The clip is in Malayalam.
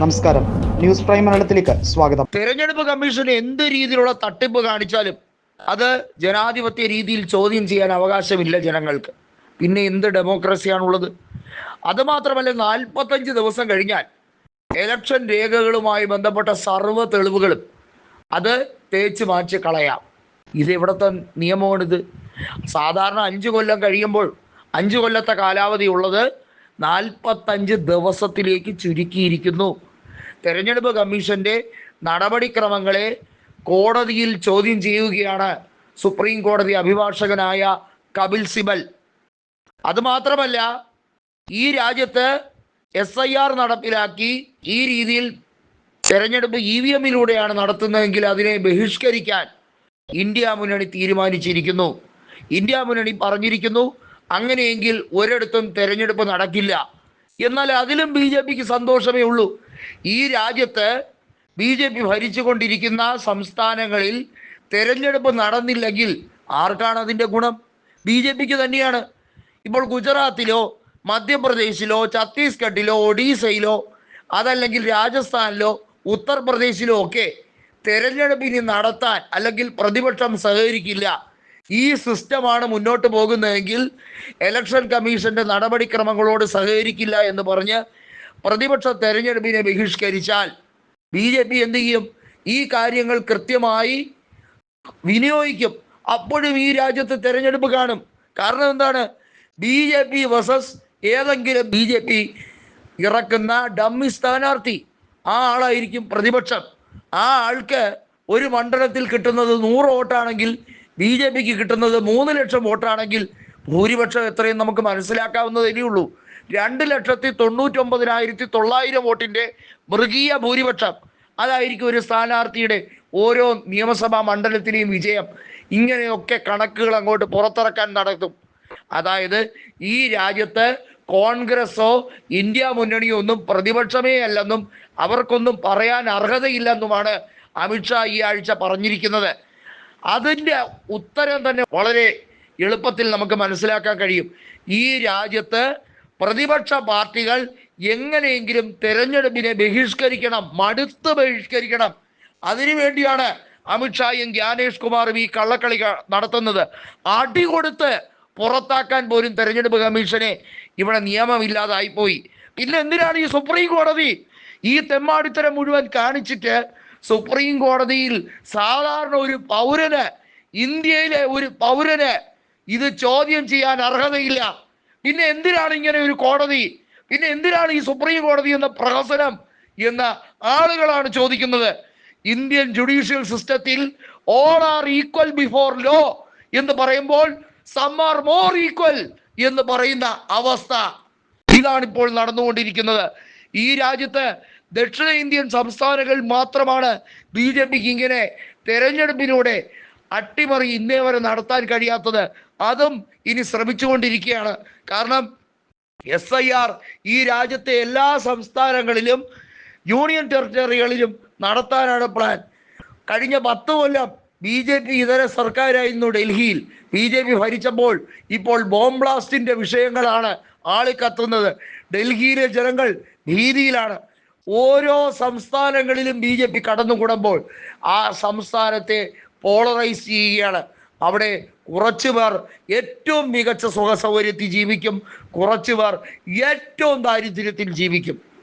നമസ്കാരം. ന്യൂസ് പ്രൈം മലയാളത്തിലേക്ക് സ്വാഗതം. തെരഞ്ഞെടുപ്പ് കമ്മീഷൻ എന്ത് രീതിയിലുള്ള തട്ടിപ്പ് കാണിച്ചാലും അത് ജനാധിപത്യ രീതിയിൽ ചോദ്യം ചെയ്യാൻ അവകാശമില്ല ജനങ്ങൾക്ക്. പിന്നെ എന്ത് ഡെമോക്രസിയാണുള്ളത്? അതുമാത്രമല്ല നാൽപ്പത്തഞ്ച് ദിവസം കഴിഞ്ഞാൽ ഇലക്ഷൻ രേഖകളുമായി ബന്ധപ്പെട്ട സർവ തെളിവുകളും അത് തേച്ച് മാറ്റി കളയാം. ഇത് ഇവിടുത്തെ നിയമമാണിത് സാധാരണ അഞ്ച് കൊല്ലം കഴിയുമ്പോൾ അഞ്ച് കൊല്ലത്തെ കാലാവധി ഉള്ളത് നാൽപ്പത്തഞ്ച് ദിവസത്തിലേക്ക് ചുരുക്കിയിരിക്കുന്നു. തെരഞ്ഞെടുപ്പ് കമ്മീഷന്റെ നടപടിക്രമങ്ങളെ കോടതിയിൽ ചോദ്യം ചെയ്യുകയാണ് സുപ്രീം കോടതി അഭിഭാഷകനായ കപിൽ സിബൽ. അതുമാത്രമല്ല ഈ രാജ്യത്ത് എസ് ഐ ആർ നടപ്പിലാക്കി ഈ രീതിയിൽ തെരഞ്ഞെടുപ്പ് ഇ വി എമ്മിലൂടെയാണ് നടത്തുന്നതെങ്കിൽ അതിനെ ബഹിഷ്കരിക്കാൻ ഇന്ത്യ മുന്നണി തീരുമാനിച്ചിരിക്കുന്നു. ഇന്ത്യ മുന്നണി പറഞ്ഞിരിക്കുന്നു അങ്ങനെയെങ്കിൽ ഒരിടത്തും തെരഞ്ഞെടുപ്പ് നടക്കില്ല. എന്നാൽ അതിലും ബി സന്തോഷമേ ഉള്ളൂ. ഈ രാജ്യത്ത് ബി ജെ പി ഭരിച്ചുകൊണ്ടിരിക്കുന്ന സംസ്ഥാനങ്ങളിൽ തെരഞ്ഞെടുപ്പ് നടന്നില്ലെങ്കിൽ ആർക്കാണ് അതിന്റെ ഗുണം? ബി ജെ പിക്ക് തന്നെയാണ്. ഇപ്പോൾ ഗുജറാത്തിലോ മധ്യപ്രദേശിലോ ഛത്തീസ്ഗഡിലോ ഒഡീസയിലോ അതല്ലെങ്കിൽ രാജസ്ഥാനിലോ ഉത്തർപ്രദേശിലോ ഒക്കെ തെരഞ്ഞെടുപ്പിനി നടത്താൻ അല്ലെങ്കിൽ പ്രതിപക്ഷം സഹകരിക്കില്ല. ഈ സിസ്റ്റമാണ് മുന്നോട്ട് പോകുന്നതെങ്കിൽ ഇലക്ഷൻ കമ്മീഷന്റെ നടപടിക്രമങ്ങളോട് സഹകരിക്കില്ല എന്ന് പറഞ്ഞ് പ്രതിപക്ഷ തെരഞ്ഞെടുപ്പിനെ ബഹിഷ്കരിച്ചാൽ ബി ജെ പി എന്ത് ചെയ്യും? ഈ കാര്യങ്ങൾ കൃത്യമായി വിനിയോഗിക്കും. അപ്പോഴും ഈ രാജ്യത്ത് തെരഞ്ഞെടുപ്പ് കാണും. കാരണം എന്താണ്? ബി ജെ പി വേഴ്സസ് ഏതെങ്കിലും ബി ജെ പി ഇറക്കുന്ന ഡമ്മി സ്ഥാനാർത്ഥി. ആ ആളായിരിക്കും പ്രതിപക്ഷം. ആ ആൾക്ക് ഒരു മണ്ഡലത്തിൽ കിട്ടുന്നത് നൂറ് വോട്ടാണെങ്കിൽ ബി ജെ പിക്ക് കിട്ടുന്നത് മൂന്ന് ലക്ഷം വോട്ടാണെങ്കിൽ ഭൂരിപക്ഷം എത്രയും നമുക്ക് മനസ്സിലാക്കാവുന്നതേ ഉള്ളൂ. രണ്ട് ലക്ഷത്തി തൊണ്ണൂറ്റൊമ്പതിനായിരത്തി തൊള്ളായിരം വോട്ടിന്റെ മൃഗീയ ഭൂരിപക്ഷം. അതായിരിക്കും ഒരു സ്ഥാനാർത്ഥിയുടെ ഓരോ നിയമസഭാ മണ്ഡലത്തിലെയും വിജയം. ഇങ്ങനെയൊക്കെ കണക്കുകൾ അങ്ങോട്ട് പുറത്തിറക്കാൻ നടത്തും അതായത് ഈ രാജ്യത്ത് കോൺഗ്രസോ ഇന്ത്യ മുന്നണിയോ ഒന്നും പ്രതിപക്ഷമേ അല്ലെന്നും അവർക്കൊന്നും പറയാൻ അർഹതയില്ലെന്നുമാണ് അമിത്ഷാ ഈ ആഴ്ച പറഞ്ഞിരിക്കുന്നത്. അതിന്റെ ഉത്തരം തന്നെ വളരെ എളുപ്പത്തിൽ നമുക്ക് മനസ്സിലാക്കാൻ കഴിയും. ഈ രാജ്യത്ത് പ്രതിപക്ഷ പാർട്ടികൾ എങ്ങനെയെങ്കിലും തെരഞ്ഞെടുപ്പിനെ ബഹിഷ്കരിക്കണം മടുത്ത് ബഹിഷ്കരിക്കണം. അതിനുവേണ്ടിയാണ് അമിത്ഷായും ജ്ഞാനേഷ് കുമാറും ഈ കള്ളക്കളി നടത്തുന്നത്. അടി കൊടുത്ത് പുറത്താക്കാൻ പോലും തെരഞ്ഞെടുപ്പ് കമ്മീഷനെ ഇവിടെ നിയമമില്ലാതായി പോയി. പിന്നെ എന്തിനാണ് ഈ സുപ്രീം കോടതി ഈ തെമ്മാടിത്തരം മുഴുവൻ കാണിച്ചിട്ട് സുപ്രീം കോടതിയിൽ സാധാരണ ഒരു പൗരന് ഇന്ത്യയിലെ ഒരു പൗരന് ഇത് ചോദ്യം ചെയ്യാൻ അർഹതയില്ല? പിന്നെ എന്തിനാണ് ഇങ്ങനെ ഒരു കോടതി? പിന്നെ എന്തിനാണ് ഈ സുപ്രീം കോടതി എന്ന പ്രഹസനം എന്ന ആളുകളാണ് ചോദിക്കുന്നത്? ഇന്ത്യൻ ജുഡീഷ്യൽ സിസ്റ്റത്തിൽ all are equal before law എന്ന് പറയുമ്പോൾ സം ആർ മോർ ഈക്വൽ എന്ന് പറയുന്ന അവസ്ഥ. ഇതാണ് ഇപ്പോൾ നടന്നുകൊണ്ടിരിക്കുന്നത്. ഈ രാജ്യത്ത് ദക്ഷിണേന്ത്യൻ സംസ്ഥാനങ്ങൾ മാത്രമാണ് ബി ജെ പിക്ക് ഇങ്ങനെ തെരഞ്ഞെടുപ്പിലൂടെ അട്ടിമറി ഇന്നേ വരെ നടത്താൻ കഴിയാത്തത്. അതും ഇനി ശ്രമിച്ചുകൊണ്ടിരിക്കുകയാണ്. കാരണം എസ് ഐ ആർ ഈ രാജ്യത്തെ എല്ലാ സംസ്ഥാനങ്ങളിലും യൂണിയൻ ടെറിട്ടറികളിലും നടത്താനാണ് പ്ലാൻ. കഴിഞ്ഞ പത്ത് കൊല്ലം ബി ജെ പി ഇതര സർക്കാരായിരുന്നു ഡൽഹിയിൽ. ബി ജെ പി ഭരിച്ചപ്പോൾ ഇപ്പോൾ ബോംബ് ബ്ലാസ്റ്റിന്റെ വിഷയങ്ങളാണ് ആളിക്കത്തുന്നത് ഡൽഹിയിലെ ജനങ്ങൾ ഭീതിയിലാണ്. ഓരോ സംസ്ഥാനങ്ങളിലും ബി ജെ പി കടന്നുകൂടുമ്പോൾ ആ സംസ്ഥാനത്തെ പോളറൈസ് ചെയ്യുകയാണ്. അവിടെ കുറച്ചു പേർ ഏറ്റവും മികച്ച സുഖസൗകര്യത്തിൽ ജീവിക്കും. കുറച്ചു പേർ ഏറ്റവും ദാരിദ്ര്യത്തിൽ ജീവിക്കും.